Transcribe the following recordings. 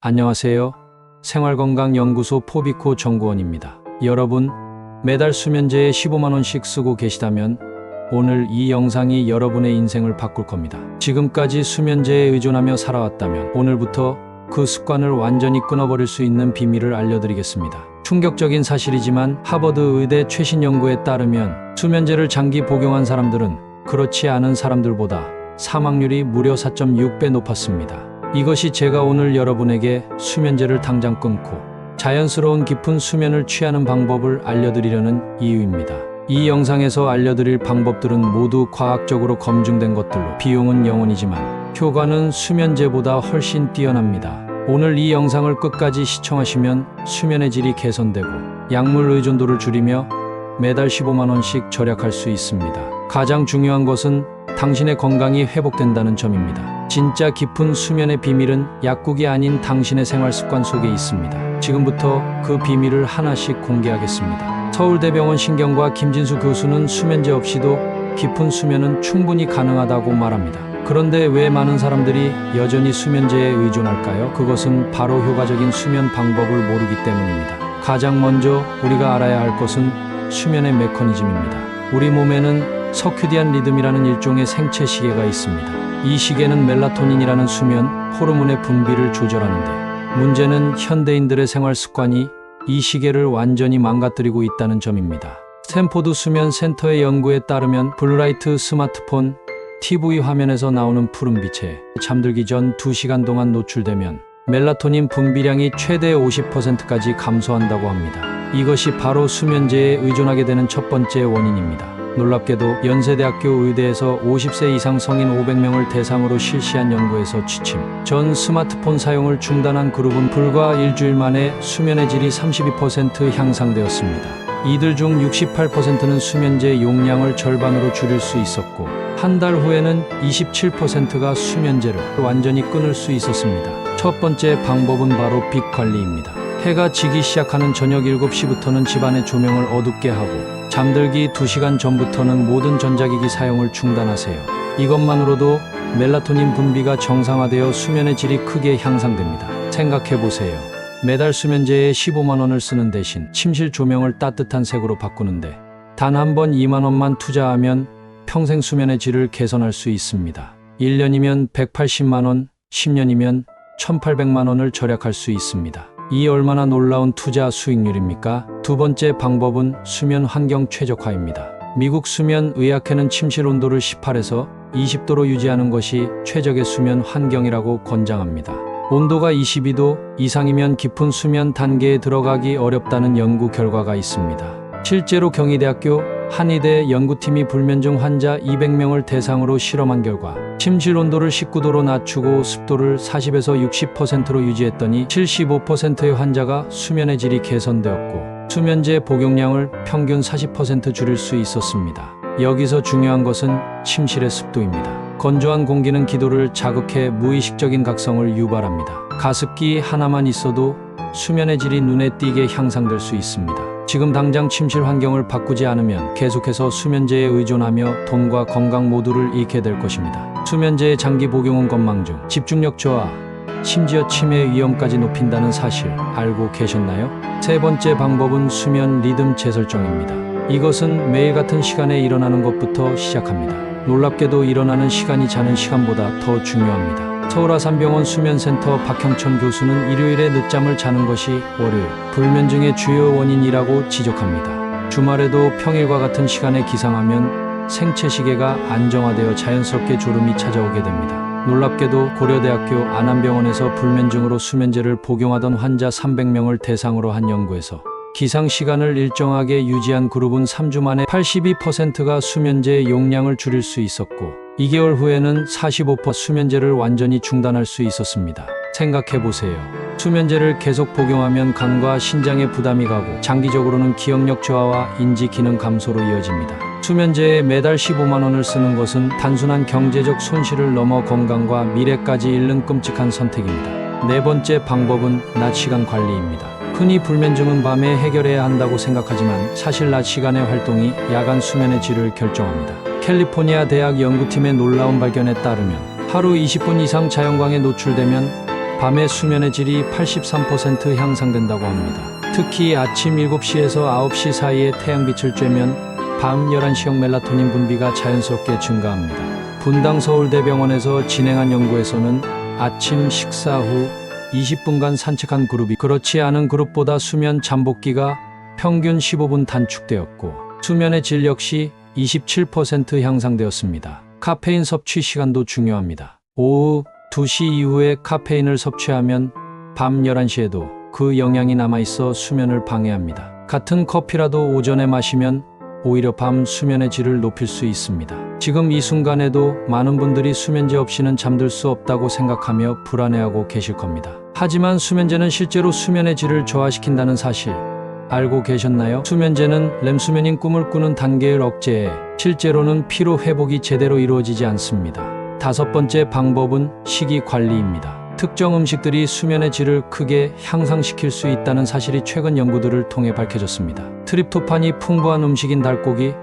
안녕하세요. 생활건강연구소 포비코 정구원입니다. 여러분, 매달 수면제에 15만원씩 쓰고 계시다면 오늘 이 영상이 여러분의 인생을 바꿀 겁니다. 지금까지 수면제에 의존하며 살아왔다면 오늘부터 그 습관을 완전히 끊어버릴 수 있는 비밀을 알려드리겠습니다. 충격적인 사실이지만 하버드 의대 최신 연구에 따르면 수면제를 장기 복용한 사람들은 그렇지 않은 사람들보다 사망률이 무려 4.6배 높았습니다. 이것이 제가 오늘 여러분에게 수면제를 당장 끊고 자연스러운 깊은 수면을 취하는 방법을 알려드리려는 이유입니다. 이 영상에서 알려드릴 방법들은 모두 과학적으로 검증된 것들로 비용은 영원이지만 효과는 수면제보다 훨씬 뛰어납니다. 오늘 이 영상을 끝까지 시청하시면 수면의 질이 개선되고 약물 의존도를 줄이며 매달 15만원씩 절약할 수 있습니다. 가장 중요한 것은 당신의 건강이 회복된다는 점입니다. 진짜 깊은 수면의 비밀은 약국이 아닌 당신의 생활 습관 속에 있습니다. 지금부터 그 비밀을 하나씩 공개하겠습니다. 서울대병원 신경과 김진수 교수는 수면제 없이도 깊은 수면은 충분히 가능하다고 말합니다. 그런데 왜 많은 사람들이 여전히 수면제에 의존할까요? 그것은 바로 효과적인 수면 방법을 모르기 때문입니다. 가장 먼저 우리가 알아야 할 것은 수면의 메커니즘입니다. 우리 몸에는 서큐디안 리듬이라는 일종의 생체 시계가 있습니다. 이 시계는 멜라토닌이라는 수면 호르몬의 분비를 조절하는데 문제는 현대인들의 생활 습관이 이 시계를 완전히 망가뜨리고 있다는 점입니다. 스탠포드 수면 센터의 연구에 따르면 블루라이트 스마트폰, TV 화면에서 나오는 푸른빛에 잠들기 전 2시간 동안 노출되면 멜라토닌 분비량이 최대 50%까지 감소한다고 합니다. 이것이 바로 수면제에 의존하게 되는 첫 번째 원인입니다. 놀랍게도 연세대학교 의대에서 50세 이상 성인 500명을 대상으로 실시한 연구에서 취침 전 스마트폰 사용을 중단한 그룹은 불과 일주일 만에 수면의 질이 32% 향상되었습니다. 이들 중 68%는 수면제 용량을 절반으로 줄일 수 있었고 한 달 후에는 27%가 수면제를 완전히 끊을 수 있었습니다. 첫 번째 방법은 바로 빛 관리입니다. 해가 지기 시작하는 저녁 7시부터는 집안의 조명을 어둡게 하고 잠들기 2시간 전부터는 모든 전자기기 사용을 중단하세요. 이것만으로도 멜라토닌 분비가 정상화되어 수면의 질이 크게 향상됩니다. 생각해 보세요. 매달 수면제에 15만 원을 쓰는 대신 침실 조명을 따뜻한 색으로 바꾸는데 단 한 번 2만 원만 투자하면 평생 수면의 질을 개선할 수 있습니다. 1년이면 180만 원, 10년이면 1800만 원을 절약할 수 있습니다. 이 얼마나 놀라운 투자 수익률입니까? 두 번째 방법은 수면 환경 최적화입니다. 미국 수면 의학회는 침실 온도를 18에서 20도로 유지하는 것이 최적의 수면 환경이라고 권장합니다. 온도가 22도 이상이면 깊은 수면 단계에 들어가기 어렵다는 연구 결과가 있습니다. 실제로 경희대학교 한의대 연구팀이 불면증 환자 200명을 대상으로 실험한 결과 침실 온도를 19도로 낮추고 습도를 40에서 60%로 유지했더니 75%의 환자가 수면의 질이 개선되었고 수면제 복용량을 평균 40% 줄일 수 있었습니다. 여기서 중요한 것은 침실의 습도입니다. 건조한 공기는 기도를 자극해 무의식적인 각성을 유발합니다. 가습기 하나만 있어도 수면의 질이 눈에 띄게 향상될 수 있습니다. 지금 당장 침실 환경을 바꾸지 않으면 계속해서 수면제에 의존하며 돈과 건강 모두를 잃게 될 것입니다. 수면제의 장기 복용은 건망 중 집중력 저하, 심지어 치매 위험까지 높인다는 사실 알고 계셨나요? 세 번째 방법은 수면 리듬 재설정입니다. 이것은 매일 같은 시간에 일어나는 것부터 시작합니다. 놀랍게도 일어나는 시간이 자는 시간보다 더 중요합니다. 서울아산병원 수면센터 박형천 교수는 일요일에 늦잠을 자는 것이 월요일 불면증의 주요 원인이라고 지적합니다. 주말에도 평일과 같은 시간에 기상하면 생체 시계가 안정화되어 자연스럽게 졸음이 찾아오게 됩니다. 놀랍게도 고려대학교 안암병원에서 불면증으로 수면제를 복용하던 환자 300명을 대상으로 한 연구에서 기상 시간을 일정하게 유지한 그룹은 3주 만에 82%가 수면제의 용량을 줄일 수 있었고 2개월 후에는 45% 수면제를 완전히 중단할 수 있었습니다. 생각해 보세요. 수면제를 계속 복용하면 간과 신장에 부담이 가고 장기적으로는 기억력 저하와 인지 기능 감소로 이어집니다. 수면제에 매달 15만 원을 쓰는 것은 단순한 경제적 손실을 넘어 건강과 미래까지 잃는 끔찍한 선택입니다. 네 번째 방법은 낮 시간 관리입니다. 흔히 불면증은 밤에 해결해야 한다고 생각하지만 사실 낮 시간의 활동이 야간 수면의 질을 결정합니다. 캘리포니아 대학 연구팀의 놀라운 발견에 따르면 하루 20분 이상 자연광에 노출되면 밤의 수면의 질이 83% 향상된다고 합니다. 특히 아침 7시에서 9시 사이에 태양빛을 쬐면 밤 11시형 멜라토닌 분비가 자연스럽게 증가합니다. 분당 서울대병원에서 진행한 연구에서는 아침 식사 후 20분간 산책한 그룹이 그렇지 않은 그룹보다 수면 잠복기가 평균 15분 단축되었고 수면의 질 역시 27% 향상되었습니다. 카페인 섭취 시간도 중요합니다. 오후 2시 이후에 카페인을 섭취하면 밤 11시에도 그 영향이 남아있어 수면을 방해합니다. 같은 커피라도 오전에 마시면 오히려 밤 수면의 질을 높일 수 있습니다. 지금 이 순간에도 많은 분들이 수면제 없이는 잠들 수 없다고 생각하며 불안해하고 계실 겁니다. 하지만 수면제는 실제로 수면의 질을 저하시킨다는 사실 알고 계셨나요? 수면제는 렘수면인 꿈을 꾸는 단계를 억제해 실제로는 피로 회복이 제대로 이루어지지 않습니다. 다섯 번째 방법은 식이 관리입니다. 특정 음식들이 수면의 질을 크게 향상시킬 수 있다는 사실이 최근 연구들을 통해 밝혀졌습니다. 트립토판이 풍부한 음식인 닭고기,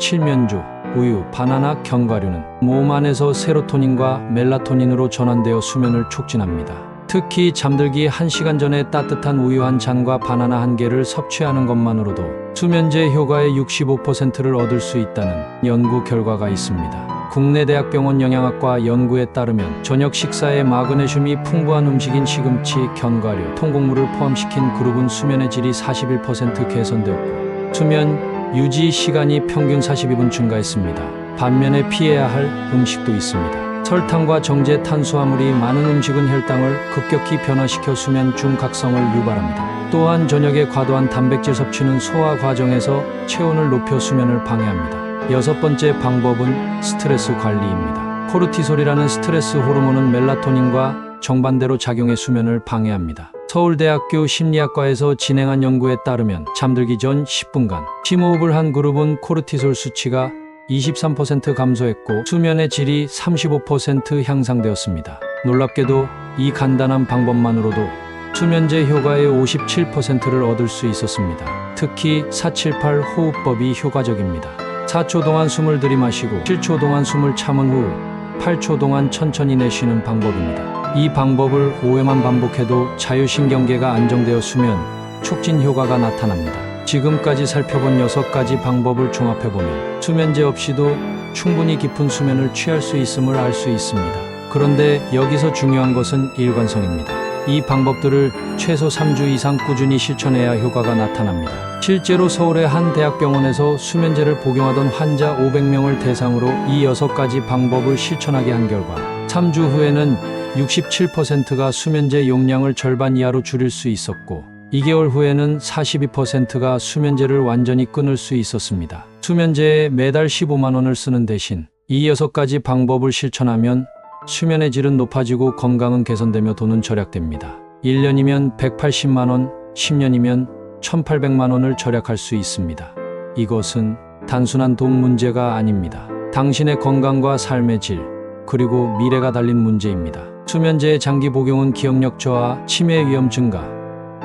칠면조, 우유, 바나나, 견과류는 몸 안에서 세로토닌과 멜라토닌으로 전환되어 수면을 촉진합니다. 특히 잠들기 1시간 전에 따뜻한 우유 한 잔과 바나나 한 개를 섭취하는 것만으로도 수면제 효과의 65%를 얻을 수 있다는 연구 결과가 있습니다. 국내 대학병원 영양학과 연구에 따르면 저녁 식사에 마그네슘이 풍부한 음식인 시금치, 견과류, 통곡물을 포함시킨 그룹은 수면의 질이 41% 개선되었고 수면 유지 시간이 평균 42분 증가했습니다. 반면에 피해야 할 음식도 있습니다. 설탕과 정제 탄수화물이 많은 음식은 혈당을 급격히 변화시켜 수면 중각성을 유발합니다. 또한 저녁에 과도한 단백질 섭취는 소화 과정에서 체온을 높여 수면을 방해합니다. 여섯 번째 방법은 스트레스 관리입니다. 코르티솔이라는 스트레스 호르몬은 멜라토닌과 정반대로 작용해 수면을 방해합니다. 서울대학교 심리학과에서 진행한 연구에 따르면 잠들기 전 10분간 심호흡을 한 그룹은 코르티솔 수치가 23% 감소했고 수면의 질이 35% 향상되었습니다. 놀랍게도 이 간단한 방법만으로도 수면제 효과의 57%를 얻을 수 있었습니다. 특히 478 호흡법이 효과적입니다. 4초 동안 숨을 들이마시고 7초 동안 숨을 참은 후 8초 동안 천천히 내쉬는 방법입니다. 이 방법을 5회만 반복해도 자유신경계가 안정되어 수면 촉진 효과가 나타납니다. 지금까지 살펴본 6가지 방법을 종합해보면 수면제 없이도 충분히 깊은 수면을 취할 수 있음을 알 수 있습니다. 그런데 여기서 중요한 것은 일관성입니다. 이 방법들을 최소 3주 이상 꾸준히 실천해야 효과가 나타납니다. 실제로 서울의 한 대학병원에서 수면제를 복용하던 환자 500명을 대상으로 이 6가지 방법을 실천하게 한 결과 3주 후에는 67%가 수면제 용량을 절반 이하로 줄일 수 있었고 2개월 후에는 42%가 수면제를 완전히 끊을 수 있었습니다. 수면제에 매달 15만 원을 쓰는 대신 이 6가지 방법을 실천하면 수면의 질은 높아지고 건강은 개선되며 돈은 절약됩니다. 1년이면 180만 원, 10년이면 1800만 원을 절약할 수 있습니다. 이것은 단순한 돈 문제가 아닙니다. 당신의 건강과 삶의 질, 그리고 미래가 달린 문제입니다. 수면제의 장기 복용은 기억력 저하, 치매 위험 증가,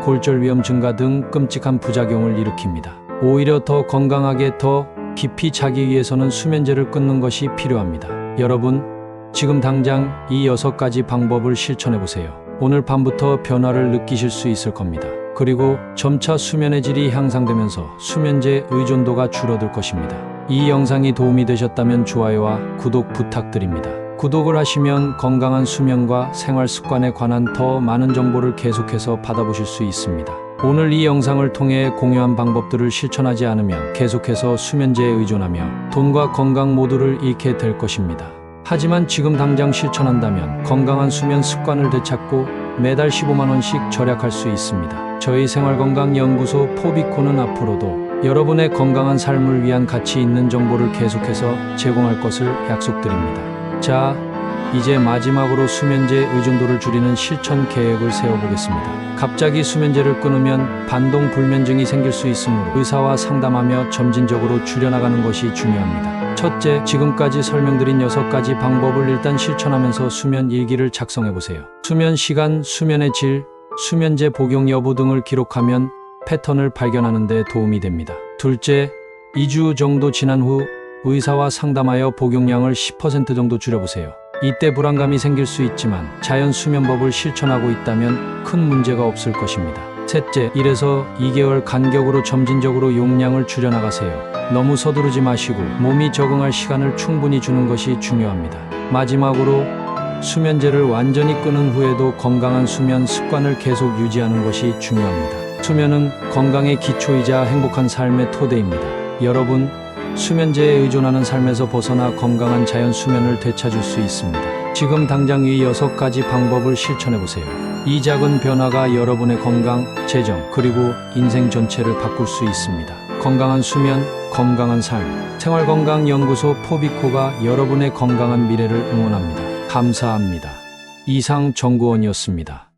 골절 위험 증가 등 끔찍한 부작용을 일으킵니다. 오히려 더 건강하게 더 깊이 자기 위해서는 수면제를 끊는 것이 필요합니다. 여러분, 지금 당장 이 여섯 가지 방법을 실천해 보세요. 오늘 밤부터 변화를 느끼실 수 있을 겁니다. 그리고 점차 수면의 질이 향상되면서 수면제 의존도가 줄어들 것입니다. 이 영상이 도움이 되셨다면 좋아요와 구독 부탁드립니다. 구독을 하시면 건강한 수면과 생활 습관에 관한 더 많은 정보를 계속해서 받아보실 수 있습니다. 오늘 이 영상을 통해 공유한 방법들을 실천하지 않으면 계속해서 수면제에 의존하며 돈과 건강 모두를 잃게 될 것입니다. 하지만 지금 당장 실천한다면 건강한 수면 습관을 되찾고 매달 15만원씩 절약할 수 있습니다. 저희 생활건강연구소 포비코는 앞으로도 여러분의 건강한 삶을 위한 가치 있는 정보를 계속해서 제공할 것을 약속드립니다. 자, 이제 마지막으로 수면제 의존도를 줄이는 실천 계획을 세워보겠습니다. 갑자기 수면제를 끊으면 반동 불면증이 생길 수 있으므로 의사와 상담하며 점진적으로 줄여나가는 것이 중요합니다. 첫째, 지금까지 설명드린 6가지 방법을 일단 실천하면서 수면 일기를 작성해 보세요. 수면 시간, 수면의 질, 수면제 복용 여부 등을 기록하면 패턴을 발견하는 데 도움이 됩니다. 둘째, 2주 정도 지난 후 의사와 상담하여 복용량을 10% 정도 줄여보세요. 이때 불안감이 생길 수 있지만 자연 수면법을 실천하고 있다면 큰 문제가 없을 것입니다. 셋째, 1에서 2개월 간격으로 점진적으로 용량을 줄여나가세요. 너무 서두르지 마시고 몸이 적응할 시간을 충분히 주는 것이 중요합니다. 마지막으로 수면제를 완전히 끊은 후에도 건강한 수면 습관을 계속 유지하는 것이 중요합니다. 수면은 건강의 기초이자 행복한 삶의 토대입니다. 여러분, 수면제에 의존하는 삶에서 벗어나 건강한 자연 수면을 되찾을 수 있습니다. 지금 당장 이 여섯 가지 방법을 실천해 보세요. 이 작은 변화가 여러분의 건강, 재정, 그리고 인생 전체를 바꿀 수 있습니다. 건강한 수면, 건강한 삶. 생활건강연구소 포비코가 여러분의 건강한 미래를 응원합니다. 감사합니다. 이상 정구원이었습니다.